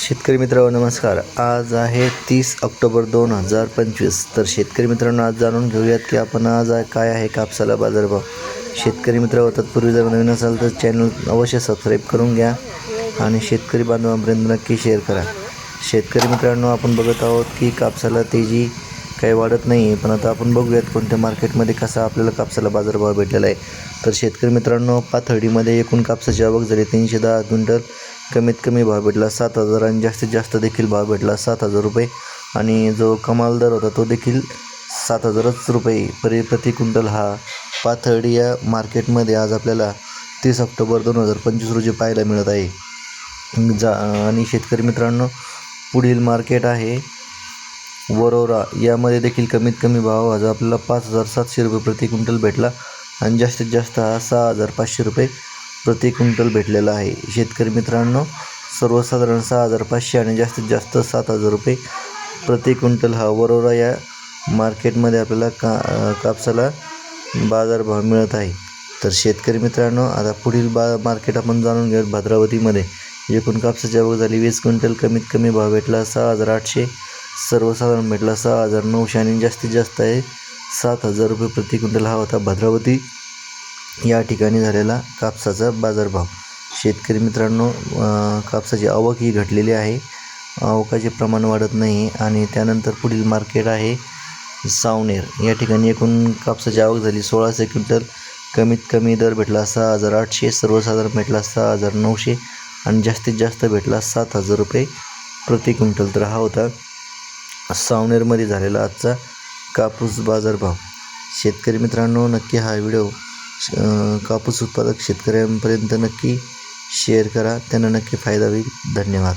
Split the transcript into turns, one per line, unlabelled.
शेतकरी मित्रांनो नमस्कार. आज आहे तीस ऑक्टोबर दोन हजार पंचवीस. तर शेतकरी मित्रांनो आज जाणून घेऊयात की आपण आज काय आहे कापसाला बाजारभाव. शेतकरी मित्र तत्पूर्वी जर नवीन असाल तर चॅनल अवश्य सबस्क्राईब करून घ्या आणि शेतकरी बांधवांपर्यंत नक्की शेअर करा. शेतकरी मित्रांनो आपण बघत आहोत की कापसाला तेजी काही वाढत नाही आहे पण आता आपण बघूयात कोणत्या मार्केटमध्ये कसा आपल्याला कापसाला बाजारभाव भेटलेला आहे. तर शेतकरी मित्रांनो पाथर्डीमध्ये एकूण कापसाची आवक झाली तीनशे दहा क्विंटल कमीत कमी भाव भेटला सात हजार आणि जास्तीत जास्त देखील भाव भेटला सात हजार रुपये. आणि जो कमाल दर होता तो देखील सात हजारच रुपये. परि प्रति क्विंटल हा पाथर्डी या मार्केटमध्ये आज आपल्याला तीस ऑक्टोबर दोन हजार पंचवीस रोजी पाहायला मिळत आहे. जा आणि शेतकरी मित्रांनो पुढील मार्केट आहे वरोरा. यामध्ये देखील कमीत कमी भाव आज आपल्याला पाच हजार सातशे रुपये प्रति क्विंटल भेटला आणि जास्तीत जास्त हा सहा हजार पाचशे रुपये प्रति क्विंटल भेटलेला आहे. शेतकरी मित्रांनो सर्वसाधारण सहा हजार पाचशे आणि जास्तीत जास्त सात हजार रुपये प्रति क्विंटल हा वरोरा या मार्केटमध्ये आपल्याला का कापसाला बाजारभाव मिळत आहे. तर शेतकरी मित्रांनो आता पुढील बा मार्केट आपण जाणून घेऊ भद्रावतीमध्ये. एकूण कापसाची आवक झाली वीस क्विंटल कमीत कमी भाव भेटला सहा हजार आठशे सर्वसाधारण भेटला सहा हजार नऊशे आणि जास्तीत जास्त आहे सात हजार रुपये प्रति क्विंटल हा होता भद्रावती. या ठिकाणी झालेला कापसाचा बाजारभाव. शेतकरी मित्रांनो कापसाची आवक ही घटलेली आहे. आवकाचे प्रमाण वाढत नाही आणि त्यानंतर पुढील मार्केट आहे सावनेर. या ठिकाणी एकूण कापसाची आवक झाली सोळाशे क्विंटल. कमीत कमी दर भेटला सहा हजार आठशे सर्वसाधारण भेटला सहा हजार नऊशे आणि जास्तीत जास्त भेटला सात हजार रुपये प्रति क्विंटल. तर हा होता सावनेरमध्ये झालेला आजचा कापूस बाजारभाव. शेतकरी मित्रांनो नक्की हा व्हिडिओ कापूस उत्पादक शेतकऱ्यांपर्यंत नक्की शेअर करा. त्यांना नक्की फायदा होईल. धन्यवाद.